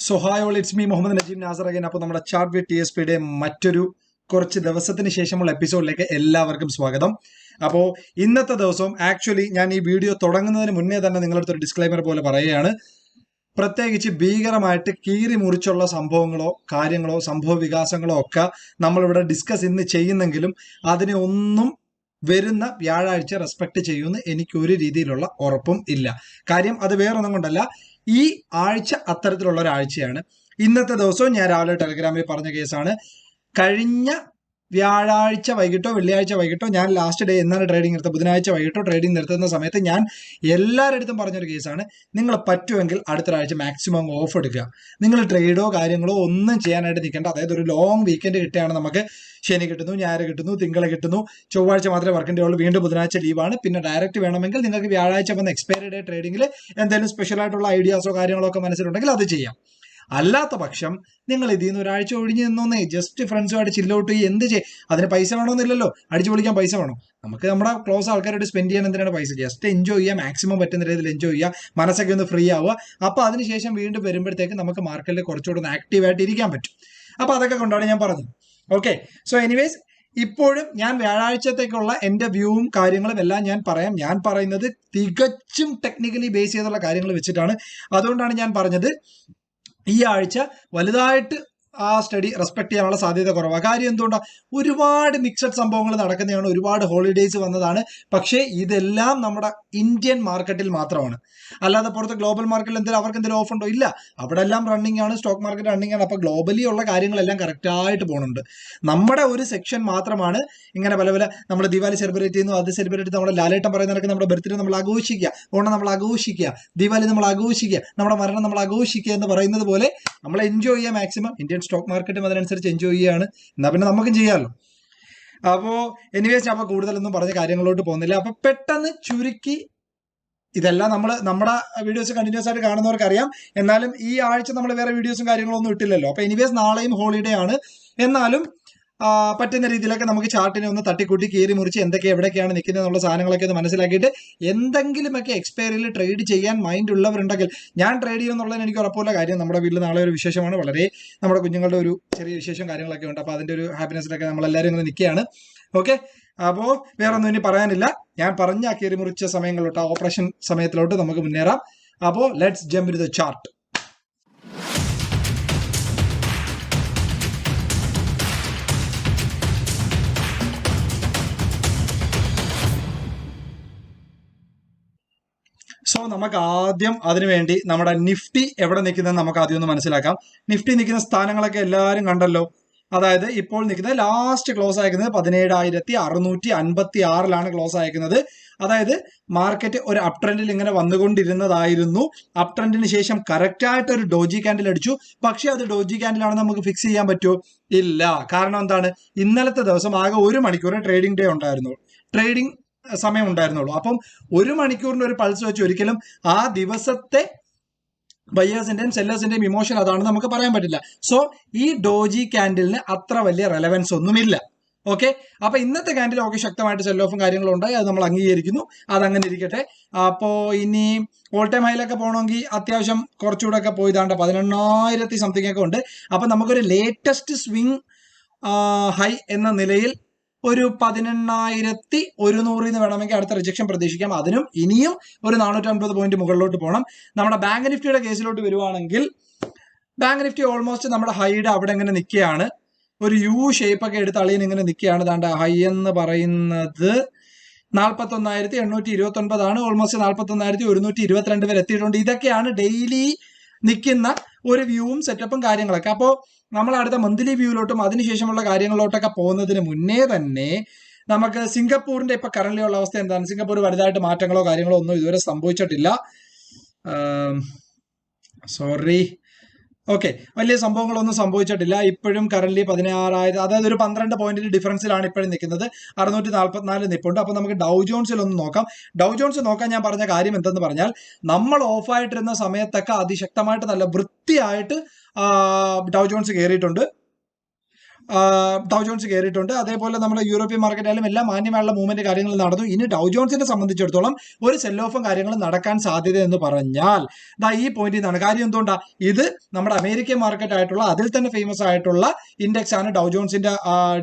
So hi all it's me Muhammad Najeem Nasar again അപ്പോൾ നമ്മുടെ chart with T S പിയുടെ മറ്റൊരു കുറച്ച് ദിവസത്തിന് ശേഷമുള്ള എപ്പിസോഡിലേക്ക് എല്ലാവർക്കും സ്വാഗതം. അപ്പോൾ ഇന്നത്തെ ദിവസം ആക്ച്വലി ഞാൻ ഈ വീഡിയോ തുടങ്ങുന്നതിന് മുന്നേ തന്നെ നിങ്ങളുടെ ഒരു ഡിസ്ക്ലൈമർ പോലെ പറയുകയാണ്. പ്രത്യേകിച്ച് ഭീകരമായിട്ട് കീറി മുറിച്ചുള്ള സംഭവങ്ങളോ കാര്യങ്ങളോ സംഭവ വികാസങ്ങളോ ഒക്കെ നമ്മളിവിടെ ഡിസ്കസ് ഇന്ന് ചെയ്യുന്നെങ്കിലും അതിനെ ഒന്നും വരുന്ന വ്യാഴാഴ്ച റെസ്പെക്ട് ചെയ്യുമെന്ന് എനിക്ക് ഒരു രീതിയിലുള്ള ഉറപ്പും ഇല്ല. കാര്യം അത് വേറൊന്നും കൊണ്ടല്ല. ഈ ആഴ്ച അത്തരത്തിലുള്ള ഒരാഴ്ചയാണ്. ഇന്നത്തെ ദിവസവും ഞാൻ രാവിലെ ടെലഗ്രാമിൽ പറഞ്ഞ കേസാണ്. കഴിഞ്ഞ വ്യാഴാഴ്ച വൈകിട്ടോ വെള്ളിയാഴ്ച വൈകിട്ടോ ഞാൻ ലാസ്റ്റ് ഡേ എന്നാണ് ട്രേഡിംഗ് എടുത്തത് ബുധനാഴ്ച വൈകിട്ടോ ട്രേഡിംഗ് നിർത്തുന്ന സമയത്ത് ഞാൻ എല്ലാവരുടെ പറഞ്ഞൊരു കേസാണ്. നിങ്ങൾ പറ്റുമെങ്കിൽ അടുത്തൊരാഴ്ച മാക്സിമം ഓഫ് എടുക്കുക. നിങ്ങൾ ട്രേഡോ കാര്യങ്ങളോ ഒന്നും ചെയ്യാനായിട്ട് നിൽക്കേണ്ട. അതായത് ഒരു ലോങ് വീക്കെൻഡ് കിട്ടുകയാണ് നമുക്ക്. ശനി കിട്ടുന്നു ഞായർ കിട്ടുന്നു തിങ്കൾ കിട്ടുന്നു. ചൊവ്വാഴ്ച മാത്രമേ വർക്കിന്റെ ഉള്ളൂ. വീണ്ടും ബുധനാഴ്ച ലീവാണ് പിന്നെ ഡയറക്റ്റ് വേണമെങ്കിൽ നിങ്ങൾക്ക് വ്യാഴാഴ്ച വന്ന എക്സ്പയറി ഡേ ട്രേഡിംഗിൽ എന്തെങ്കിലും സ്പെഷ്യലായിട്ടുള്ള ഐഡിയാസോ കാര്യങ്ങളോ ഒക്കെ മനസ്സിലുണ്ടെങ്കിൽ അത് ചെയ്യാം. അല്ലാത്ത പക്ഷം നിങ്ങൾ ഇതിൽ നിന്ന് ഒരാഴ്ച ഒഴിഞ്ഞു നിന്നോന്നേ ജസ്റ്റ് ഫ്രണ്ട്സുമായിട്ട് ചില്ലോട്ട് ചെയ്യും. എന്ത് ചെയ്യും? അതിന് പൈസ വേണമെന്നില്ലല്ലോ. അടിച്ചു പൊളിക്കാൻ പൈസ വേണം? നമുക്ക് നമ്മുടെ ക്ലോസ് ആൾക്കാരായിട്ട് സ്പെൻഡ് ചെയ്യാൻ എന്തിനാണ് പൈസ? ജസ്റ്റ് എൻജോയ് ചെയ്യുക മാക്സിമം പറ്റുന്ന രീതിയിൽ എൻജോയ് ചെയ്യുക മനസ്സൊക്കെ ഒന്ന് ഫ്രീ ആവുക. അപ്പോൾ അതിനുശേഷം വീണ്ടും വരുമ്പോഴത്തേക്ക് നമുക്ക് മാർക്കറ്റിൽ കുറച്ചുകൂടെ ഒന്ന് ആക്റ്റീവായിട്ട് ഇരിക്കാൻ പറ്റും. അപ്പോൾ അതൊക്കെ കൊണ്ടാണ് ഞാൻ പറഞ്ഞത്. ഓക്കെ സോ എനിവേസ് ഇപ്പോഴും ഞാൻ വ്യാഴാഴ്ചത്തേക്കുള്ള എന്റെ വ്യൂവും കാര്യങ്ങളും എല്ലാം ഞാൻ പറയാം. ഞാൻ പറയുന്നത് തികച്ചും ടെക്നിക്കലി ബേസ് ചെയ്തുള്ള കാര്യങ്ങൾ വെച്ചിട്ടാണ്. അതുകൊണ്ടാണ് ഞാൻ പറഞ്ഞത്. ഈ ആഴ്ച വലുതായിട്ട് ആ സ്റ്റഡി റെസ്പെക്ട് ചെയ്യാനുള്ള സാധ്യത കുറവാണ് കാര്യം എന്തുകൊണ്ടാണ് ഒരുപാട് മിക്സഡ് സംഭവങ്ങൾ നടക്കുന്നതാണ് ഒരുപാട് ഹോളിഡേയ്സ് വന്നതാണ്. പക്ഷേ ഇതെല്ലാം നമ്മുടെ ഇന്ത്യൻ മാർക്കറ്റിൽ മാത്രമാണ്. അല്ലാതെ പുറത്ത് ഗ്ലോബൽ മാർക്കറ്റിൽ എന്തെങ്കിലും അവർക്ക് എന്തെങ്കിലും ഓഫ് ഉണ്ടോ? ഇല്ല. അവിടെ എല്ലാം റണ്ണിങ് ആണ് സ്റ്റോക്ക് മാർക്കറ്റ് റണ്ണിങ് ആണ്. അപ്പോൾ ഗ്ലോബലി ഉള്ള കാര്യങ്ങളെല്ലാം കറക്റ്റായിട്ട് പോകുന്നുണ്ട് നമ്മുടെ ഒരു സെക്ഷൻ മാത്രമാണ് ഇങ്ങനെ പല പല നമ്മൾ ദിവാലി സെലിബ്രേറ്റ് ചെയ്യുന്നു അത് സെലിബ്രേറ്റ് ചെയ്ത് നമ്മുടെ ലാലേട്ടം പറയുന്ന കണക്ക് നമ്മുടെ ബർത്ത്ഡേ നമ്മൾ ആഘോഷിക്കുക ഓണം നമ്മൾ ആഘോഷിക്കുക ദിവാലി നമ്മൾ ആഘോഷിക്കുക നമ്മുടെ മരണം നമ്മൾ ആഘോഷിക്കുക എന്ന് പറയുന്നത് പോലെ നമ്മൾ എൻജോയ് ചെയ്യുക മാക്സിമം ഇന്ത്യൻ സ്റ്റോക്ക് മാർക്കറ്റും അതിനനുസരിച്ച് എൻജോയ് ചെയ്യുകയാണ് എന്നാൽ പിന്നെ നമുക്കും ചെയ്യാമല്ലോ അപ്പോൾ എനിവേസ് അപ്പോൾ കൂടുതലൊന്നും പറഞ്ഞ കാര്യങ്ങളോട്ട് പോകുന്നില്ല. അപ്പോൾ പെട്ടെന്ന് ചുരുക്കി ഇതെല്ലാം നമ്മൾ നമ്മുടെ വീഡിയോസ് കണ്ടിന്യൂസ് ആയിട്ട് കാണുന്നവർക്ക് അറിയാം. എന്നാലും ഈ ആഴ്ച നമ്മൾ വേറെ വീഡിയോസും കാര്യങ്ങളൊന്നും ഇട്ടില്ലല്ലോ. അപ്പോൾ എനിവേസ് നാളെയും ഹോളിഡേ ആണ്. എന്നാലും പറ്റുന്ന രീതിയിലൊക്കെ നമുക്ക് ചാർട്ടിനെ ഒന്ന് തട്ടിക്കൂട്ടി കീറി മുറിച്ച് എന്തൊക്കെ എവിടെയൊക്കെയാണ് നിൽക്കുന്നത് എന്നുള്ള സാധനങ്ങളൊക്കെ ഒന്ന് മനസ്സിലാക്കിയിട്ട് എന്തെങ്കിലുമൊക്കെ എക്സ്പയറിയിൽ ട്രേഡ് ചെയ്യാൻ മൈൻഡ് ഉള്ളവരുണ്ടെങ്കിൽ ഞാൻ ട്രേഡ് ചെയ്യുമെന്നുള്ളതിന് എനിക്ക് ഉറപ്പുള്ള കാര്യം നമ്മുടെ വീട്ടിൽ നാളെ ഒരു വിശേഷമാണ്. വളരെ നമ്മുടെ കുഞ്ഞുങ്ങളുടെ ഒരു ചെറിയ വിശേഷം കാര്യങ്ങളൊക്കെ ഉണ്ട്. അപ്പോൾ അതിന്റെ ഒരു ഹാപ്പിനെസ്സിലൊക്കെ നമ്മളെല്ലാവരും ഇങ്ങനെ നിൽക്കുകയാണ്. ഓക്കെ അപ്പോൾ വേറെ ഒന്നും ഇനി പറയാനില്ല. ഞാൻ പറഞ്ഞ കീറി മുറിച്ച സമയങ്ങളിലോട്ട് ഓപ്പറേഷൻ സമയത്തിലോട്ട് നമുക്ക് മുന്നേറാം. അപ്പോൾ let's jump in the chart so നമുക്ക് ആദ്യം അതിനുവേണ്ടി നമ്മുടെ നിഫ്റ്റി എവിടെ നിൽക്കുന്നത് നമുക്ക് ആദ്യം ഒന്ന് മനസ്സിലാക്കാം. നിഫ്റ്റി നിൽക്കുന്ന സ്ഥാനങ്ങളൊക്കെ എല്ലാവരും കണ്ടല്ലോ. അതായത് ഇപ്പോൾ നിൽക്കുന്നത് ലാസ്റ്റ് ക്ലോസ് അയക്കുന്നത് പതിനേഴായിരത്തി അറുന്നൂറ്റി അൻപത്തി ആറിലാണ് ക്ലോസ് അയക്കുന്നത് അതായത് മാർക്കറ്റ് ഒരു അപ് ട്രെൻഡിൽ ഇങ്ങനെ വന്നുകൊണ്ടിരുന്നതായിരുന്നു. അപ് ട്രെൻഡിന് ശേഷം കറക്റ്റ് ആയിട്ട് ഒരു ഡോജി ക്യാൻഡിൽ അടിച്ചു. പക്ഷേ അത് ഡോജി ക്യാൻഡിലാണെന്ന് നമുക്ക് ഫിക്സ് ചെയ്യാൻ പറ്റുമോ? ഇല്ല. കാരണം എന്താണ്? ഇന്നലത്തെ ദിവസം ആകെ ഒരു മണിക്കൂർ ട്രേഡിംഗ് ഡേ ഉണ്ടായിരുന്നു. ട്രേഡിംഗ് സമയം ഉണ്ടായിരുന്നുള്ളൂ അപ്പം ഒരു മണിക്കൂറിന് ഒരു പൾസ് വെച്ച് ഒരിക്കലും ആ ദിവസത്തെ ബയ്യേഴ്സിന്റെയും സെല്ലേഴ്സിന്റെയും ഇമോഷൻ അതാണെന്ന് നമുക്ക് പറയാൻ പറ്റില്ല. സോ ഈ ഡോജി ക്യാൻഡിലിന് അത്ര വലിയ റെലവൻസ് ഒന്നുമില്ല. ഓക്കെ അപ്പൊ ഇന്നത്തെ കാൻഡിൽ ഓക്കെ ശക്തമായിട്ട് സെൽ ഓഫും കാര്യങ്ങളും ഉണ്ടായി. അത് നമ്മൾ അംഗീകരിക്കുന്നു. അത് അങ്ങനെ ഇരിക്കട്ടെ. അപ്പോ ഇനി ഓൾ ടൈം ഹൈലൊക്കെ പോകണമെങ്കിൽ അത്യാവശ്യം കുറച്ചുകൂടെ ഒക്കെ പോയി പതിനെണ്ണായിരത്തി സംതിങ് ഒക്കെ ഉണ്ട്. അപ്പൊ നമുക്കൊരു ലേറ്റസ്റ്റ് സ്വിംഗ് ഹൈ എന്ന നിലയിൽ ഒരു പതിനെണ്ണായിരത്തി ഒരുന്നൂറിൽ നിന്ന് വേണമെങ്കിൽ അടുത്ത റിജക്ഷൻ പ്രതീക്ഷിക്കാം. അതിനും ഇനിയും ഒരു നാനൂറ്റമ്പത് പോയിന്റ് മുകളിലോട്ട് പോകണം നമ്മുടെ ബാങ്ക് നിഫ്റ്റിയുടെ കേസിലോട്ട് വരുവാണെങ്കിൽ ബാങ്ക് നിഫ്റ്റി ഓൾമോസ്റ്റ് നമ്മുടെ ഹൈയുടെ അവിടെ ഇങ്ങനെ നിൽക്കുകയാണ്. ഒരു യു ഷേപ്പ് ഒക്കെ എടുത്ത് അളിയൻ ഇങ്ങനെ നിൽക്കുകയാണ്. താണ്ട ഹൈ എന്ന് പറയുന്നത് നാൽപ്പത്തി ഒന്നായിരത്തി എണ്ണൂറ്റി ഇരുപത്തി ഒൻപതാണ് ഓൾമോസ്റ്റ് നാൽപ്പത്തി ഒന്നായിരത്തി ഒരുന്നൂറ്റി ഇരുപത്തിരണ്ട് വരെ എത്തിയിട്ടുണ്ട്. ഇതൊക്കെയാണ് ഡെയിലി നിൽക്കുന്ന ഒരു വ്യൂവും സെറ്റപ്പും കാര്യങ്ങളൊക്കെ. അപ്പോൾ നമ്മൾ അടുത്ത മന്ത്ലി വ്യൂവിലോട്ടും അതിനുശേഷമുള്ള കാര്യങ്ങളിലോട്ടൊക്കെ പോകുന്നതിന് മുന്നേ തന്നെ നമുക്ക് സിംഗപ്പൂരിന്റെ ഇപ്പൊ കറന്റ് ഉള്ള അവസ്ഥ എന്താണ്? സിംഗപ്പൂർ വലുതായിട്ട് മാറ്റങ്ങളോ കാര്യങ്ങളോ ഒന്നും ഇതുവരെ സംഭവിച്ചിട്ടില്ല. സോറി ഓക്കെ വലിയ സംഭവങ്ങളൊന്നും സംഭവിച്ചിട്ടില്ല. ഇപ്പോഴും കറന്റ് പതിനാറായിരം അതായത് ഒരു പന്ത്രണ്ട് പോയിന്റിന്റെ ഡിഫറൻസിലാണ് ഇപ്പോഴും നിൽക്കുന്നത്. അറുന്നൂറ്റി നാൽപ്പത്തിനാല് നിപ്പുണ്ട്. അപ്പൊ നമുക്ക് ഡൗ ജോൺസിൽ ഒന്ന് നോക്കാം. ഡൗ ജോൺസ് നോക്കാൻ ഞാൻ പറഞ്ഞ കാര്യം എന്തെന്ന് പറഞ്ഞാൽ നമ്മൾ ഓഫ് ഓഫായിട്ടിരുന്ന സമയത്തൊക്കെ അതിശക്തമായിട്ട് നല്ല വൃത്തിയായിട്ട് ഡൗ ജോൺസ് കയറിയിട്ടുണ്ട് ഡൗ ജോൺസ് കയറിയിട്ടുണ്ട്. അതേപോലെ നമ്മുടെ യൂറോപ്യൻ മാർക്കറ്റായാലും എല്ലാം മാന്യമായുള്ള മൂവ്മെന്റ് കാര്യങ്ങൾ നടന്നു. ഇനി ഡൗ ജോൺസിനെ സംബന്ധിച്ചിടത്തോളം ഒരു സെൽ ഓഫും കാര്യങ്ങളും നടക്കാൻ സാധ്യത എന്ന് പറഞ്ഞാൽ ദാ ഈ പോയിന്റിൽ നിന്നാണ് കാര്യം എന്തുകൊണ്ടാ? ഇത് നമ്മുടെ അമേരിക്കൻ മാർക്കറ്റ് ആയിട്ടുള്ള അതിൽ തന്നെ ഫേമസ് ആയിട്ടുള്ള ഇൻഡെക്സ് ആണ് ഡൗ ജോൺസിന്റെ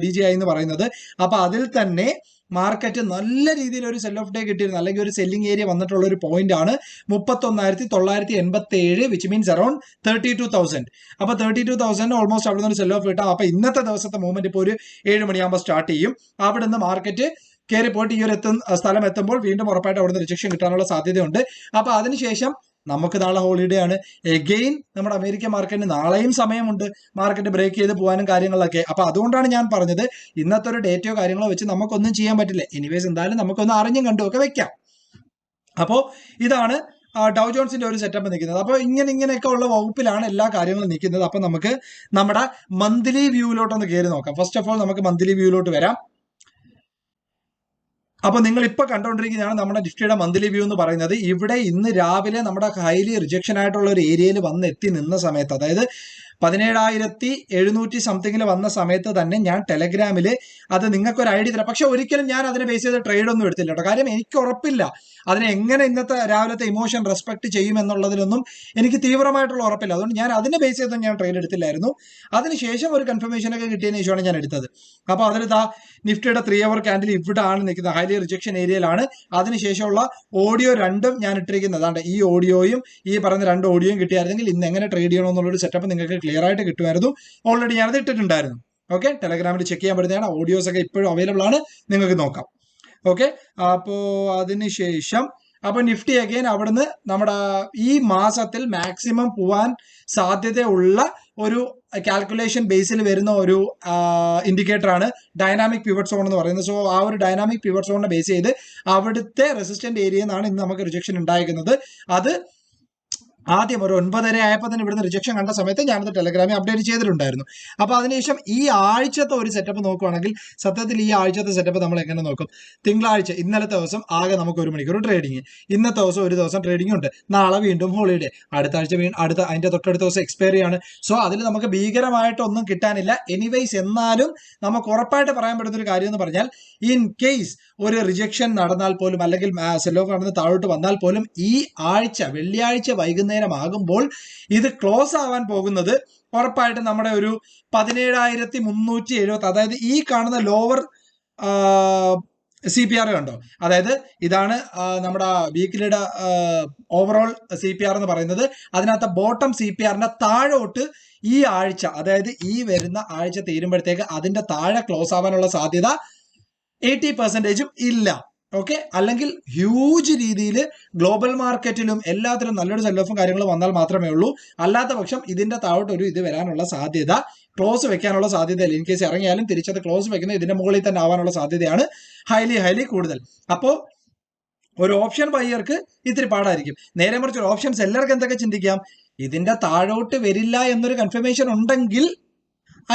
ഡി ജി ഐ എന്ന് പറയുന്നത്. അപ്പൊ അതിൽ തന്നെ മാർക്കറ്റ് നല്ല രീതിയിൽ ഒരു സെൽ ഓഫ് ഡേ കിട്ടിയിരുന്നു. അല്ലെങ്കിൽ ഒരു സെല്ലിംഗ് ഏരിയ വന്നിട്ടുള്ള ഒരു പോയിന്റ് ആണ്. മുപ്പത്തൊന്നായിരത്തി തൊള്ളായിരത്തി എൺപത്തി ഏഴ് which means around thirty two thousand അപ്പൊ തേർട്ടി ടു തൗസൻഡ് ഓൾമോസ്റ്റ് അവിടെ നിന്ന് സെൽ ഓഫ് കിട്ടാം. അപ്പൊ ഇന്നത്തെ ദിവസത്തെ മൂവ്മെന്റ് ഇപ്പോൾ ഒരു ഏഴ് മണിയാകുമ്പോൾ സ്റ്റാർട്ട് ചെയ്യും. അവിടെ നിന്ന് മാർക്കറ്റ് കയറി പോയിട്ട് ഈ ഒരു എത്തുന്ന സ്ഥലം എത്തുമ്പോൾ വീണ്ടും ഉറപ്പായിട്ട് അവിടെ നിന്ന് റിജക്ഷൻ കിട്ടാനുള്ള സാധ്യതയുണ്ട്. അപ്പൊ അതിനുശേഷം നമുക്ക് നാളെ ഹോളിഡേ ആണ്. എഗെയിൻ നമ്മുടെ അമേരിക്കൻ മാർക്കറ്റിന് നാളെയും സമയമുണ്ട്. മാർക്കറ്റ് ബ്രേക്ക് ചെയ്ത് പോകാനും കാര്യങ്ങളൊക്കെ. അപ്പൊ അതുകൊണ്ടാണ് ഞാൻ പറഞ്ഞത് ഇന്നത്തെ ഒരു ഡേറ്റയോ കാര്യങ്ങളോ വെച്ച് നമുക്കൊന്നും ചെയ്യാൻ പറ്റില്ല. എനിവേസ് എന്തായാലും നമുക്കൊന്ന് അറിഞ്ഞും കണ്ടും ഒക്കെ വെക്കാം. അപ്പോൾ ഇതാണ് ഡൗ ജോൺസിന്റെ ഒരു സെറ്റപ്പ് നിൽക്കുന്നത്. അപ്പോൾ ഇങ്ങനെ ഇങ്ങനെയൊക്കെ ഉള്ള വകുപ്പിലാണ് എല്ലാ കാര്യങ്ങളും നിൽക്കുന്നത്. അപ്പോൾ നമുക്ക് നമ്മുടെ മന്ത്ലി വ്യൂവിലോട്ടൊന്ന് കയറി നോക്കാം. ഫസ്റ്റ് ഓഫ് ഓൾ നമുക്ക് മന്ത്ലി വ്യൂവിലോട്ട് വരാം. അപ്പൊ നിങ്ങൾ ഇപ്പൊ കണ്ടുകൊണ്ടിരിക്കുന്നതാണ് നമ്മുടെ നിഫ്റ്റിയുടെ മന്ത്ലി വ്യൂ എന്ന് പറയുന്നത്. ഇവിടെ ഇന്ന് രാവിലെ നമ്മുടെ ഹൈലി റിജക്ഷൻ ആയിട്ടുള്ള ഒരു ഏരിയയിൽ വന്ന് എത്തി നിന്ന സമയത്ത് അതായത് പതിനേഴായിരത്തി എഴുന്നൂറ്റി സംതിങ്ങിൽ വന്ന സമയത്ത് തന്നെ ഞാൻ ടെലഗ്രാമിൽ അത് നിങ്ങൾക്ക് ഒരു ഐഡിയ തരാം. പക്ഷെ ഒരിക്കലും ഞാൻ അതിനെ ബേസ് ചെയ്ത് ട്രേഡ് ഒന്നും എടുത്തില്ല കേട്ടോ കാര്യം എനിക്ക് ഉറപ്പില്ല അതിനെ എങ്ങനെ ഇന്നത്തെ രാവിലത്തെ ഇമോഷൻ റെസ്പെക്ട് ചെയ്യും എന്നുള്ളതിലൊന്നും എനിക്ക് തീവ്രമായിട്ടുള്ള ഉറപ്പില്ല. അതുകൊണ്ട് ഞാൻ അതിനെ ബേസ് ചെയ്ത് ഞാൻ ട്രേഡ് എടുത്തില്ലായിരുന്നു. അതിനുശേഷം ഒരു കൺഫർമേഷൻ ഒക്കെ കിട്ടിയതിന് ശേഷമാണ് ഞാൻ എടുത്തത്. അപ്പോൾ അതിൽ ദാ നിഫ്റ്റിയുടെ ത്രീ അവർ ക്യാൻഡിൽ ആണ് നിൽക്കുന്നത്. ഹൈലി റിജക്ഷൻ ഏരിയയിലാണ് അതിനുശേഷമുള്ള ഓഡിയോ രണ്ടും ഞാൻ ഇട്ടിരിക്കുന്നത്. അതാണ്ട് ഈ ഓഡിയോയും ഈ പറഞ്ഞ രണ്ട് ഓഡിയോയും കിട്ടിയായിരുന്നെങ്കിൽ ഇന്ന് എങ്ങനെ ട്രേഡ് ചെയ്യണമെന്നുള്ളൊരു സെറ്റപ്പ് നിങ്ങൾക്ക് ക്ലിയർ ആയിട്ട് കിട്ടുമായിരുന്നു. ഓൾറെഡി ഞാനത് ഇട്ടിട്ടുണ്ടായിരുന്നു. ഓക്കെ ടെലഗ്രാമിൽ ചെക്ക് ചെയ്യാൻ പറ്റുന്നതാണ്. ഓഡിയോസ് ഒക്കെ ഇപ്പോഴും അവൈലബിൾ ആണ്. നിങ്ങൾക്ക് നോക്കാം. ഓക്കെ അപ്പോൾ അതിനുശേഷം അപ്പൊ നിഫ്റ്റി അഗൈൻ അവിടുന്ന് നമ്മുടെ ഈ മാസത്തിൽ മാക്സിമം പോവാൻ സാധ്യതയുള്ള ഒരു കാൽക്കുലേഷൻ ബേസിൽ വരുന്ന ഒരു ഇൻഡിക്കേറ്റർ ആണ് ഡൈനാമിക് പിവട്ട് സോൺ എന്ന് പറയുന്നത്. സോ ആ ഒരു ഡൈനാമിക് പിവട്ട് സോണിനെ ബേസ് ചെയ്ത് അവിടുത്തെ റെസിസ്റ്റന്റ് ഏരിയ എന്നാണ് ഇന്ന് നമുക്ക് റിജക്ഷൻ ഉണ്ടായിരിക്കുന്നത്. അത് ആദ്യം ഒരു ഒൻപതര ആയപ്പോൾ തന്നെ ഇവിടുന്ന് റിജക്ഷൻ കണ്ട സമയത്ത് ഞാനത് ടെലഗ്രാമിൽ അപ്ഡേറ്റ് ചെയ്തിട്ടുണ്ടായിരുന്നു. അപ്പോൾ അതിനുശേഷം ഈ ആഴ്ചത്തെ ഒരു സെറ്റപ്പ് നോക്കുവാണെങ്കിൽ സത്യത്തിൽ ഈ ആഴ്ചത്തെ സെറ്റപ്പ് നമ്മൾ എങ്ങനെ നോക്കും? തിങ്കളാഴ്ച ഇന്നലത്തെ ദിവസം ആകെ നമുക്ക് ഒരു മണിക്കൂർ ട്രേഡിങ് ഇന്നത്തെ ദിവസം ഒരു ദിവസം ട്രേഡിംഗ് ഉണ്ട്. നാളെ വീണ്ടും ഹോളിഡേ അടുത്ത ആഴ്ച വീണ്ടും അടുത്ത അതിന്റെ തൊട്ടടുത്ത ദിവസം എക്സ്പയറി ആണ്. സോ അതിൽ നമുക്ക് ഭീകരമായിട്ടൊന്നും കിട്ടാനില്ല. എനിവൈസ് എന്നാലും നമുക്ക് ഉറപ്പായിട്ട് പറയാൻ പറ്റുന്ന ഒരു കാര്യം എന്ന് പറഞ്ഞാൽ ഇൻ കേസ് ഒരു റിജക്ഷൻ നടന്നാൽ പോലും അല്ലെങ്കിൽ സെല്ലോ നടന്ന് താഴോട്ട് വന്നാൽ പോലും ഈ ആഴ്ച വെള്ളിയാഴ്ച വൈകുന്നേരം ആകുമ്പോൾ ഇത് ക്ലോസ് ആവാൻ പോകുന്നത് ഉറപ്പായിട്ടും നമ്മുടെ ഒരു പതിനേഴായിരത്തി മുന്നൂറ്റി എഴുപത്തി അതായത് ഈ കാണുന്ന ലോവർ സി പി ആർ കണ്ടോ? അതായത് ഇതാണ് നമ്മുടെ വീക്കിലിയുടെ ഓവറോൾ സി പി ആർ എന്ന് പറയുന്നത്. അതിനകത്ത് ബോട്ടം സി പി ആറിന്റെ താഴോട്ട് ഈ ആഴ്ച അതായത് ഈ വരുന്ന ആഴ്ച തീരുമ്പോഴത്തേക്ക് അതിന്റെ താഴെ ക്ലോസ് ആവാനുള്ള സാധ്യത എയ്റ്റി പെർസെന്റേജും ഇല്ല. ഓക്കെ അല്ലെങ്കിൽ ഹ്യൂജ് രീതിയിൽ ഗ്ലോബൽ മാർക്കറ്റിലും എല്ലാത്തിലും നല്ലൊരു സെൽ ഓഫും കാര്യങ്ങളും വന്നാൽ മാത്രമേ ഉള്ളൂ. അല്ലാത്ത പക്ഷം ഇതിന്റെ താഴോട്ട് ഒരു ഇത് വരാനുള്ള സാധ്യത ക്ലോസ് വെക്കാനുള്ള സാധ്യതയില്ല. ഇൻ കേസ് ഇറങ്ങിയാലും തിരിച്ചത് ക്ലോസ് വെക്കുന്നത് ഇതിന്റെ മുകളിൽ തന്നെ ആവാനുള്ള സാധ്യതയാണ് ഹൈലി ഹൈലി കൂടുതൽ. അപ്പോൾ ഒരു ഓപ്ഷൻ ബയ്യർക്ക് ഇത്തിരി പാടായിരിക്കും. നേരെ മറിച്ച് ഒരു ഓപ്ഷൻ സെല്ലർക്ക് എന്തൊക്കെ ചിന്തിക്കാം? ഇതിന്റെ താഴോട്ട് വരില്ല എന്നൊരു കൺഫർമേഷൻ ഉണ്ടെങ്കിൽ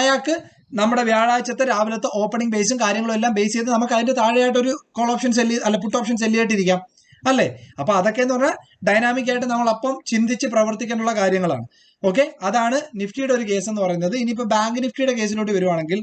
അയാൾക്ക് നമ്മുടെ വ്യാഴാഴ്ചത്തെ രാവിലത്തെ ഓപ്പണിംഗ് ബേസും കാര്യങ്ങളും എല്ലാം ബേസ് ചെയ്ത് നമുക്ക് അതിന്റെ താഴെയായിട്ട് ഒരു കോൾ ഓപ്ഷൻ സെല്ല് അല്ല പുട്ട് ഓപ്ഷൻ സെല്ല് ആയിട്ടിരിക്കാം അല്ലേ? അപ്പൊ അതൊക്കെ എന്ന് പറഞ്ഞാൽ ഡൈനാമിക് ആയിട്ട് നമ്മൾ അപ്പം ചിന്തിച്ച് പ്രവർത്തിക്കാനുള്ള കാര്യങ്ങളാണ്. ഓക്കെ അതാണ് നിഫ്റ്റിയുടെ ഒരു കേസ് എന്ന് പറയുന്നത്. ഇനിയിപ്പോ ബാങ്ക് നിഫ്റ്റിയുടെ കേസിലോട്ട് വരുവാണെങ്കിൽ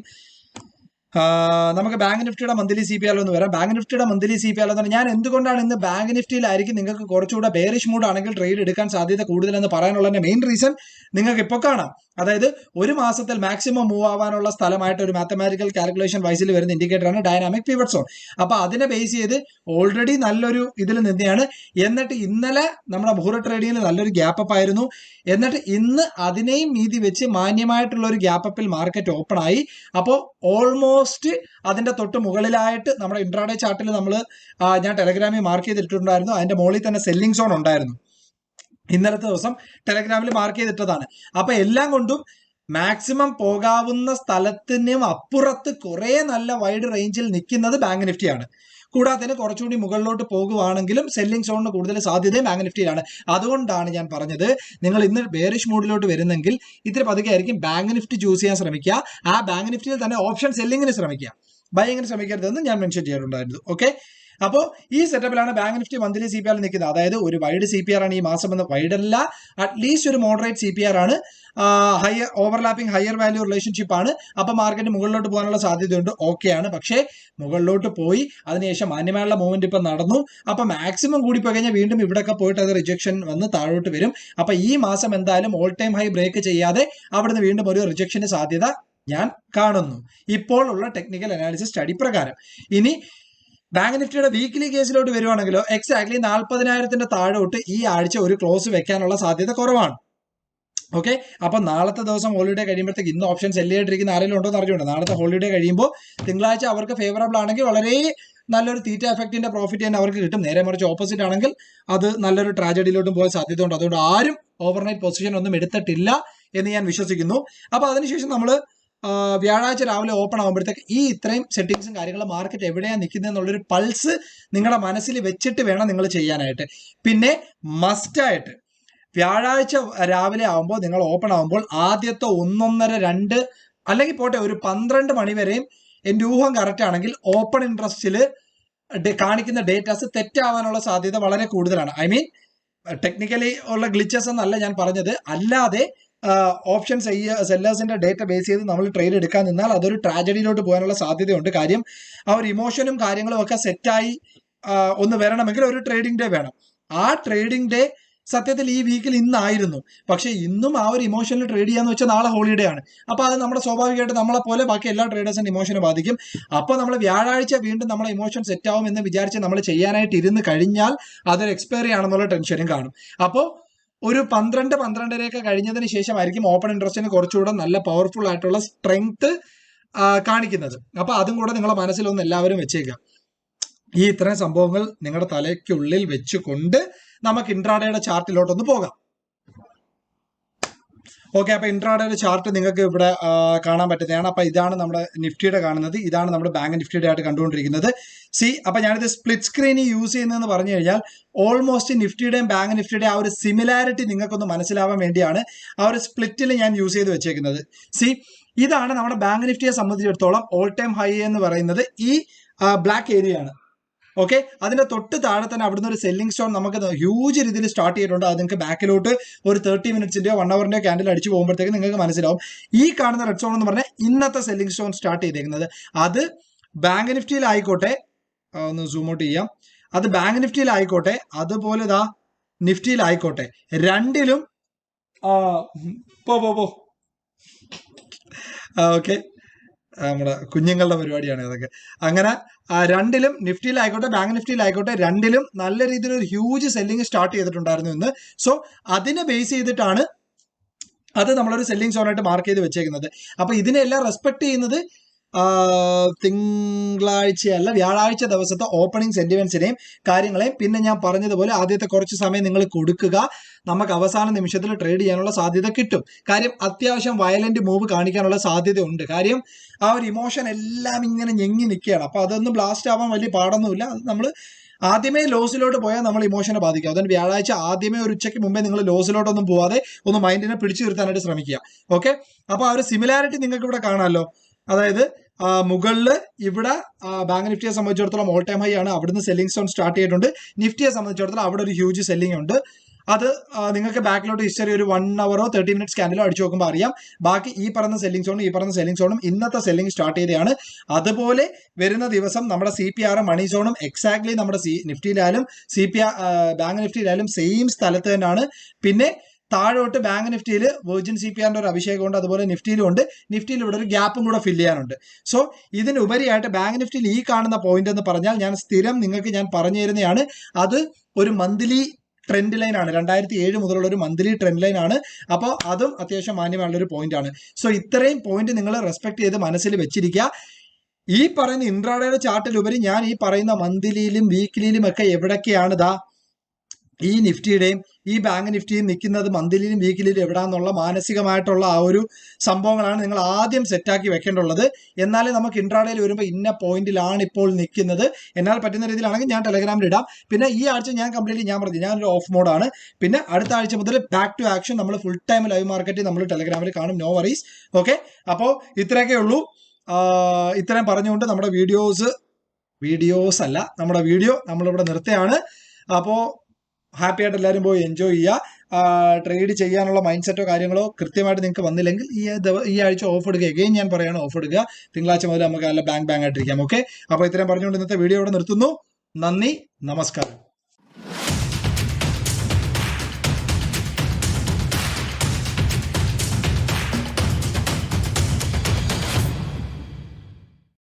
നമുക്ക് ബാങ്ക് നിഫ്റ്റിയുടെ മന്ത്ലി സി പി എൽ എന്ന് വരാം. ബാങ്ക് നിഫ്റ്റിയുടെ മന്ത്ലി സി പി എൽ എന്ന് പറഞ്ഞാൽ ഞാൻ എന്തുകൊണ്ടാണ് ഇന്ന് ബാങ്ക് നിഫ്റ്റിയിലായിരിക്കും നിങ്ങൾക്ക് കുറച്ചുകൂടെ ബേറിഷ് മൂഡ് ആണെങ്കിൽ ട്രേഡ് എടുക്കാൻ സാധ്യത കൂടുതലെന്ന് പറയാനുള്ള മെയിൻ റീസൺ നിങ്ങൾക്ക് ഇപ്പോൾ കാണാം. അതായത് ഒരു മാസത്തിൽ മാക്സിമം മൂവ് ആവാനുള്ള സ്ഥലമായിട്ട് ഒരു മാത്തമാറ്റിക്കൽ കാൽക്കുലേഷൻ വൈസിൽ വരുന്ന ഇൻഡിക്കേറ്റർ ആണ് ഡൈനാമിക് പിവറ്റ് സോൺ അപ്പൊ അതിനെ ബേസ് ചെയ്ത് ഓൾറെഡി നല്ലൊരു ഇതിൽ നിന്നെയാണ്. എന്നിട്ട് ഇന്നലെ നമ്മുടെ മുഹൂർ ട്രേഡിങ്ങിൽ നല്ലൊരു ഗ്യാപ്പ് അപ്പ് ആയിരുന്നു. എന്നിട്ട് ഇന്ന് അതിനെയും മീതി വെച്ച് മാന്യമായിട്ടുള്ള ഒരു ഗ്യാപ്പ് അപ്പിൽ മാർക്കറ്റ് ഓപ്പൺ ആയി. അപ്പോൾ ഓൾമോസ്റ്റ് അതിന്റെ തൊട്ട് മുകളിലായിട്ട് നമ്മുടെ ഇൻട്രാഡേ ചാർട്ടിൽ നമ്മൾ ഞാൻ ടെലഗ്രാമിൽ മാർക്ക് ചെയ്തിട്ടുണ്ടായിരുന്നു. അതിന്റെ മുകളിൽ തന്നെ സെല്ലിംഗ് സോൺ ഉണ്ടായിരുന്നു. ഇന്നലത്തെ ദിവസം ടെലഗ്രാമിൽ മാർക്ക് ചെയ്തിട്ടതാണ്. അപ്പൊ എല്ലാം കൊണ്ടും മാക്സിമം പോകാവുന്ന സ്ഥലത്തിനും അപ്പുറത്ത് കുറെ നല്ല വൈഡ് റേഞ്ചിൽ നിൽക്കുന്നത് ബാങ്ക് നിഫ്റ്റിയാണ് കൂടാതെ കുറച്ചുകൂടി മുകളിലോട്ട് പോകുവാണെങ്കിലും സെല്ലിംഗ് സോണിന് കൂടുതൽ സാധ്യതയും ബാങ്ക് നിഫ്റ്റിയിലാണ് അതുകൊണ്ടാണ് ഞാൻ പറഞ്ഞത് നിങ്ങൾ ഇന്ന് ബേറിഷ് മൂഡിലോട്ട് വരുന്നെങ്കിൽ ഇത്തിരി പതുക്കെ ആയിരിക്കും ബാങ്ക് നിഫ്റ്റി ചൂസ് ചെയ്യാൻ ശ്രമിക്കുക. ആ ബാങ്ക് നിഫ്റ്റിയിൽ തന്നെ ഓപ്ഷൻ സെല്ലിങ്ങിന് ശ്രമിക്കുക. ബൈങ്ങിന് ശ്രമിക്കരുതെന്ന് ഞാൻ മെൻഷൻ ചെയ്യാറുണ്ടായിരുന്നു. ഓക്കെ അപ്പോൾ ഈ സെറ്റപ്പിലാണ് bank Nifty monthly C P R നിൽക്കുന്നത്. അതായത് ഒരു വൈഡ് സി പി ആർ ആണ് ഈ മാസം എന്ന് വൈഡ് അല്ല അറ്റ്ലീസ്റ്റ് ഒരു മോഡറേറ്റ് സി പി ആർ ആണ്. Higher overlapping higher value relationship ആണ്. അപ്പൊ മാർക്കറ്റ് മുകളിലോട്ട് പോകാനുള്ള സാധ്യതയുണ്ട്. ഓക്കെയാണ് പക്ഷേ മുകളിലോട്ട് പോയി അതിനുശേഷം മാന്യമായുള്ള മൂവ്മെന്റ് ഇപ്പം നടന്നു. അപ്പൊ മാക്സിമം കൂടി പോയി കഴിഞ്ഞാൽ വീണ്ടും ഇവിടെയൊക്കെ പോയിട്ട് അത് റിജക്ഷൻ വന്ന് താഴോട്ട് വരും. അപ്പൊ ഈ മാസം എന്തായാലും ഓൾ ടൈം ഹൈ ബ്രേക്ക് ചെയ്യാതെ അവിടുന്ന് വീണ്ടും ഒരു റിജക്ഷന് സാധ്യത ഞാൻ കാണുന്നു. ഇപ്പോൾ ഉള്ള ടെക്നിക്കൽ അനാലിസിസ് സ്റ്റഡി പ്രകാരം. ഇനി ബാങ്ക് നിഫ്റ്റിയുടെ വീക്ക്ലി കേസിലോട്ട് വരുവാണെങ്കിലോ എക്സാക്ട്ലി നാൽപ്പതിനായിരത്തിന്റെ താഴോട്ട് ഈ ആഴ്ച ഒരു ക്ലോസ് വെക്കാനുള്ള സാധ്യത കുറവാണ്. ഓക്കെ അപ്പൊ നാളത്തെ ദിവസം ഹോളിഡേ കഴിയുമ്പോഴത്തേക്ക് ഇന്ന് ഓപ്ഷൻ സെല്ല് ചെയ്തിരിക്കുന്ന ആരെങ്കിലും ഉണ്ടോ എന്ന് അറിഞ്ഞുകൊണ്ട് നാളത്തെ ഹോളിഡേ കഴിയുമ്പോൾ തിങ്കളാഴ്ച അവർക്ക് ഫേവറബിൾ ആണെങ്കിൽ വളരെ നല്ലൊരു തീറ്റ എഫക്റ്റിന്റെ പ്രോഫിറ്റ് തന്നെ അവർക്ക് കിട്ടും. നേരെ മറിച്ച് ഓപ്പോസിറ്റ് ആണെങ്കിൽ അത് നല്ലൊരു ട്രാജഡിയിലോട്ടും പോകാൻ സാധ്യതയുണ്ട്. അതുകൊണ്ട് ആരും ഓവർനൈറ്റ് പൊസിഷൻ ഒന്നും എടുത്തിട്ടില്ല എന്ന് ഞാൻ വിശ്വസിക്കുന്നു. അപ്പൊ അതിനുശേഷം നമ്മൾ വ്യാഴാഴ്ച രാവിലെ ഓപ്പൺ ആകുമ്പോഴത്തേക്ക് ഈ ഇത്രയും സെറ്റിങ്സും കാര്യങ്ങളും മാർക്കറ്റ് എവിടെയാണ് നിൽക്കുന്നത് എന്നുള്ളൊരു പൾസ് നിങ്ങളുടെ മനസ്സിൽ വെച്ചിട്ട് വേണം നിങ്ങൾ ചെയ്യാനായിട്ട്. പിന്നെ മസ്റ്റായിട്ട് വ്യാഴാഴ്ച രാവിലെ ആകുമ്പോൾ നിങ്ങൾ ഓപ്പൺ ആകുമ്പോൾ ആദ്യത്തെ ഒന്നൊന്നര രണ്ട് അല്ലെങ്കിൽ പോട്ടെ ഒരു പന്ത്രണ്ട് മണി വരെയും എന്റെ ഊഹം കറക്റ്റ് ആണെങ്കിൽ ഓപ്പൺ ഇൻട്രസ്റ്റിൽ കാണിക്കുന്ന ഡേറ്റാസ് തെറ്റാവാനുള്ള സാധ്യത വളരെ കൂടുതലാണ്. ഐ മീൻ ടെക്നിക്കലി ഉള്ള ഗ്ലിച്ചസ് എന്നല്ല ഞാൻ പറഞ്ഞത്. അല്ലാതെ ഓപ്ഷൻ സെല്ലേഴ്സിന്റെ ഡേറ്റ ബേസ് ചെയ്ത് നമ്മൾ ട്രേഡ് എടുക്കാൻ നിന്നാൽ അതൊരു ട്രാജഡിയിലോട്ട് പോകാനുള്ള സാധ്യതയുണ്ട്. കാര്യം ആ ഒരു ഇമോഷനും കാര്യങ്ങളും ഒക്കെ സെറ്റായി ഒന്ന് വരണമെങ്കിൽ ഒരു ട്രേഡിംഗ് ഡേ വേണം. ആ ട്രേഡിംഗ് ഡേ സത്യത്തിൽ ഈ വീക്കിൽ ഇന്നായിരുന്നു. പക്ഷേ ഇന്നും ആ ഒരു ഇമോഷനിൽ ട്രേഡ് ചെയ്യാന്ന് വെച്ചാൽ നാളെ ഹോളിഡേ ആണ്. അപ്പൊ അത് നമ്മുടെ സ്വാഭാവികമായിട്ട് നമ്മളെ പോലെ ബാക്കി എല്ലാ ട്രേഡേഴ്സിന്റെ ഇമോഷനെ ബാധിക്കും. അപ്പൊ നമ്മൾ വ്യാഴാഴ്ച വീണ്ടും നമ്മളെ ഇമോഷൻ സെറ്റ് ആവും എന്ന് വിചാരിച്ച് നമ്മൾ ചെയ്യാനായിട്ട് ഇരുന്ന് കഴിഞ്ഞാൽ അതൊരു എക്സ്പയറി ആണെന്നുള്ള ടെൻഷനും കാണും. അപ്പോൾ ഒരു പന്ത്രണ്ട് പന്ത്രണ്ടരയൊക്കെ കഴിഞ്ഞതിന് ശേഷമായിരിക്കും ഓപ്പൺ ഇൻട്രസ്റ്റിന് കുറച്ചുകൂടെ നല്ല പവർഫുൾ ആയിട്ടുള്ള സ്ട്രെങ്ത് കാണിക്കുന്നത്. അപ്പൊ അതും കൂടെ നിങ്ങളെ മനസ്സിലൊന്ന് എല്ലാവരും വെച്ചേക്കുക ഈ ഇത്രയും സംഭവങ്ങൾ നിങ്ങളുടെ തലയ്ക്കുള്ളിൽ വെച്ചുകൊണ്ട് നമുക്ക് ഇൻട്രാഡേയുടെ ചാർട്ടിലോട്ടൊന്ന് പോകാം. ഓക്കെ അപ്പൊ ഒരു ചാർട്ട് നിങ്ങൾക്ക് ഇവിടെ കാണാൻ പറ്റുന്നതാണ്. അപ്പൊ ഇതാണ് നമ്മുടെ നിഫ്റ്റിയുടെ കാണുന്നത്. ഇതാണ് നമ്മുടെ ബാങ്ക് നിഫ്റ്റിയുടെ ആയിട്ട് കണ്ടുകൊണ്ടിരിക്കുന്നത്. സി അപ്പൊ ഞാനിത് സ്പ്ലിറ്റ് സ്ക്രീൻ യൂസ് ചെയ്യുന്നതെന്ന് പറഞ്ഞു കഴിഞ്ഞാൽ ഓൾമോസ്റ്റ് നിഫ്റ്റിയുടെയും ബാങ്ക് നിഫ്റ്റിയുടെയും ആ ഒരു സിമിലാരിറ്റി നിങ്ങൾക്കൊന്ന് മനസ്സിലാവാൻ വേണ്ടിയാണ് ആ ഒരു സ്പ്ലിറ്റിൽ ഞാൻ യൂസ് ചെയ്ത് വെച്ചേക്കുന്നത്. സി ഇതാണ് നമ്മുടെ ബാങ്ക് നിഫ്റ്റിയെ സംബന്ധിച്ചിടത്തോളം ഓൾ ടൈം ഹൈ എന്ന് പറയുന്നത് ഈ ബ്ലാക്ക് ഏരിയ ആണ്. ഓക്കെ അതിന്റെ തൊട്ട് താഴെ തന്നെ അവിടുന്ന് ഒരു സെല്ലിംഗ് സ്റ്റോൺ നമുക്ക് ഹ്യൂജ് രീതിയിൽ സ്റ്റാർട്ട് ചെയ്തിട്ടുണ്ട്. അത് നിങ്ങൾക്ക് ബാക്കിലോട്ട് ഒരു തേർട്ടി മിനിറ്റ്സിന്റെയോ വൺ അവറിന്റെയോ ക്യാൻഡിൽ അടിച്ചു പോകുമ്പോഴത്തേക്ക് നിങ്ങൾക്ക് മനസ്സിലാവും. ഈ കാണുന്ന റെഡ് സോൺ എന്ന് പറഞ്ഞാൽ ഇന്നത്തെ സെല്ലിംഗ് സ്റ്റോൺ സ്റ്റാർട്ട് ചെയ്തേക്കുന്നത്. അത് ബാങ്ക് നിഫ്റ്റിയിലായിക്കോട്ടെ ഒന്ന് സൂം ഔട്ട് ചെയ്യാം. അത് ബാങ്ക് നിഫ്റ്റിയിലായിക്കോട്ടെ അതുപോലെ ഇതാ നിഫ്റ്റിയിലായിക്കോട്ടെ രണ്ടിലും പോ പോ പോ. ഓക്കെ നമ്മുടെ കുഞ്ഞുങ്ങളുടെ പരിപാടിയാണ് ഇതൊക്കെ. അങ്ങനെ രണ്ടിലും നിഫ്റ്റിയിലായിക്കോട്ടെ ബാങ്ക് നിഫ്റ്റിയിലായിക്കോട്ടെ രണ്ടിലും നല്ല രീതിയിൽ ഒരു ഹ്യൂജ് സെല്ലിംഗ് സ്റ്റാർട്ട് ചെയ്തിട്ടുണ്ടായിരുന്നു ഇന്ന്. സോ അതിനെ ബേസ് ചെയ്തിട്ടാണ് അത് നമ്മളൊരു സെല്ലിംഗ് സോണായിട്ട് മാർക്ക് ചെയ്ത് വെച്ചേക്കുന്നത്. അപ്പൊ ഇതിനെല്ലാം റെസ്പെക്ട് ചെയ്യുന്നത് തിങ്കളാഴ്ചയല്ല വ്യാഴാഴ്ച ദിവസത്തെ ഓപ്പണിംഗ് സെന്റിമെന്റ്സിനെയും കാര്യങ്ങളെയും പിന്നെ ഞാൻ പറഞ്ഞതുപോലെ ആദ്യത്തെ കുറച്ച് സമയം നിങ്ങൾ കൊടുക്കുക. നമുക്ക് അവസാന നിമിഷത്തിൽ ട്രേഡ് ചെയ്യാനുള്ള സാധ്യത കിട്ടും. കാര്യം അത്യാവശ്യം വയലന്റ് മൂവ് കാണിക്കാനുള്ള സാധ്യത ഉണ്ട് കാര്യം ആ ഒരു ഇമോഷൻ എല്ലാം ഇങ്ങനെ ഞെങ്ങി നിൽക്കുകയാണ്. അപ്പൊ അതൊന്നും ബ്ലാസ്റ്റ് ആവാൻ വലിയ പാടൊന്നുമില്ല. അത് നമ്മൾ ആദ്യമേ ലോസിലോട്ട് പോയാൽ നമ്മൾ ഇമോഷനെ ബാധിക്കും. അതുകൊണ്ട് വ്യാഴാഴ്ച ആദ്യമേ ഒരു ഉച്ചയ്ക്ക് മുമ്പേ നിങ്ങൾ ലോസിലോട്ടൊന്നും പോവാതെ ഒന്ന് മൈൻഡിനെ പിടിച്ചു നിർത്താനായിട്ട് ശ്രമിക്കുക. ഓക്കെ അപ്പൊ ആ ഒരു സിമിലാരിറ്റി നിങ്ങൾക്ക് ഇവിടെ കാണാമല്ലോ. അതായത് മുകളിൽ ഇവിടെ ബാങ്ക് നിഫ്റ്റിയെ സംബന്ധിച്ചിടത്തോളം ഓൾ ടൈം ഹൈ ആണ്. അവിടുന്ന് സെല്ലിംഗ് സോൺ സ്റ്റാർട്ട് ചെയ്തിട്ടുണ്ട്. നിഫ്റ്റിയെ സംബന്ധിച്ചിടത്തോളം അവിടെ ഒരു ഹ്യൂജ് സെല്ലിംഗ് ഉണ്ട്. അത് നിങ്ങൾക്ക് ബാക്കിലോട്ട് ഹിസ്റ്ററി ഒരു വൺ അവറോ തേർട്ടി മിനിറ്റ്സ് സ്കാനിലോ അടിച്ചു നോക്കുമ്പോൾ അറിയാം. ബാക്കി ഈ പറഞ്ഞ സെല്ലിംഗ് സോണും ഈ പറഞ്ഞ സെല്ലിംഗ് സോണും ഇന്നത്തെ സെല്ലിംഗ് സ്റ്റാർട്ട് ചെയ്തതാണ് അതുപോലെ വരുന്ന ദിവസം നമ്മുടെ സി പി ആറും മണി സോണും എക്സാക്ട്ലി നമ്മുടെ സി നിഫ്റ്റിയിലായാലും സി പി ബാങ്ക് നിഫ്റ്റിയിലായാലും സെയിം സ്ഥലത്ത് തന്നെയാണ്. പിന്നെ താഴോട്ട് ബാങ്ക് നിഫ്റ്റിയിൽ വെർജിൻ സി പി ആറിന്റെ ഒരു അഭിഷേകമുണ്ട് അതുപോലെ നിഫ്റ്റിയിലും ഉണ്ട്. നിഫ്റ്റിയിൽ ഇവിടെ ഒരു ഗ്യാപ്പും കൂടെ ഫില്ല് ചെയ്യാനുണ്ട്. സോ ഇതിനുപരിയായിട്ട് ബാങ്ക് നിഫ്റ്റിയിൽ ഈ കാണുന്ന പോയിന്റ് എന്ന് പറഞ്ഞാൽ ഞാൻ സ്ഥിരം നിങ്ങൾക്ക് ഞാൻ പറഞ്ഞു തരുന്നതാണ് അത് ഒരു മന്ത്ലി ട്രെൻഡ് ലൈൻ ആണ്. രണ്ടായിരത്തി ഏഴ് മുതലുള്ള ഒരു മന്ത്ലി ട്രെൻഡ് ലൈൻ ആണ്. അപ്പോൾ അതും അത്യാവശ്യം മാന്യമായുള്ള ഒരു പോയിന്റ് ആണ്. സോ ഇത്രയും പോയിന്റ് നിങ്ങൾ റെസ്പെക്ട് ചെയ്ത് മനസ്സിൽ വെച്ചിരിക്കുക. ഈ പറയുന്ന ഇൻട്രാഡയുടെ ചാർട്ടിലുപരി ഞാൻ ഈ പറയുന്ന മന്ത്ലിയിലും വീക്കിലിയിലും ഒക്കെ എവിടൊക്കെയാണ് ഇതാ ഈ നിഫ്റ്റിയുടെയും ഈ ബാങ്ക് നിഫ്റ്റിയും നിൽക്കുന്നത് മന്ത്ലിയിലും വീക്കിലും എവിടാന്നുള്ള മാനസികമായിട്ടുള്ള ആ ഒരു സംഭവങ്ങളാണ് നിങ്ങൾ ആദ്യം സെറ്റാക്കി വെക്കേണ്ടുള്ളത് എന്നാലേ നമുക്ക് ഇൻട്രാഡേയിൽ വരുമ്പോൾ ഇന്ന പോയിന്റിലാണ് ഇപ്പോൾ നിൽക്കുന്നത്. എന്നാൽ പറ്റുന്ന രീതിയിലാണെങ്കിൽ ഞാൻ ടെലഗ്രാമിൽ ഇടാം. പിന്നെ ഈ ആഴ്ച ഞാൻ കംപ്ലീറ്റ്ലി ഞാൻ പറഞ്ഞു ഞാനൊരു ഓഫ് മോഡാണ് പിന്നെ അടുത്ത ആഴ്ച മുതൽ ബാക്ക് ടു ആക്ഷൻ നമ്മൾ ഫുൾ ടൈം ലൈവ് മാർക്കറ്റ് നമ്മൾ ടെലഗ്രാമിൽ കാണും. നോ വറീസ് ഓക്കെ അപ്പോൾ ഇത്രയൊക്കെ ഉള്ളൂ. ഇത്രയും പറഞ്ഞുകൊണ്ട് നമ്മുടെ വീഡിയോസ് വീഡിയോസ് അല്ല നമ്മുടെ വീഡിയോ നമ്മളിവിടെ നിർത്തുകയാണ്. അപ്പോൾ ഹാപ്പി ആയിട്ട് എല്ലാവരും പോയി എൻജോയ് ചെയ്യുക. ട്രേഡ് ചെയ്യാനുള്ള മൈൻഡ് സെറ്റോ കാര്യങ്ങളോ കൃത്യമായിട്ട് നിങ്ങൾക്ക് വന്നില്ലെങ്കിൽ ഈ ഈ ആഴ്ച ഓഫ് എടുക്കുക. എഗെയിൻ ഞാൻ പറയുകയാണ് ഓഫ് എടുക്കുക. തിങ്കളാഴ്ച മുതൽ നമുക്ക് നല്ല ബാങ്ക് ബാങ്ക് ആയിട്ടിരിക്കാം ഓക്കെ അപ്പോൾ ഇത്രയും പറഞ്ഞുകൊണ്ട് ഇന്നത്തെ വീഡിയോ ഇവിടെ നിർത്തുന്നു. നന്ദി നമസ്കാരം.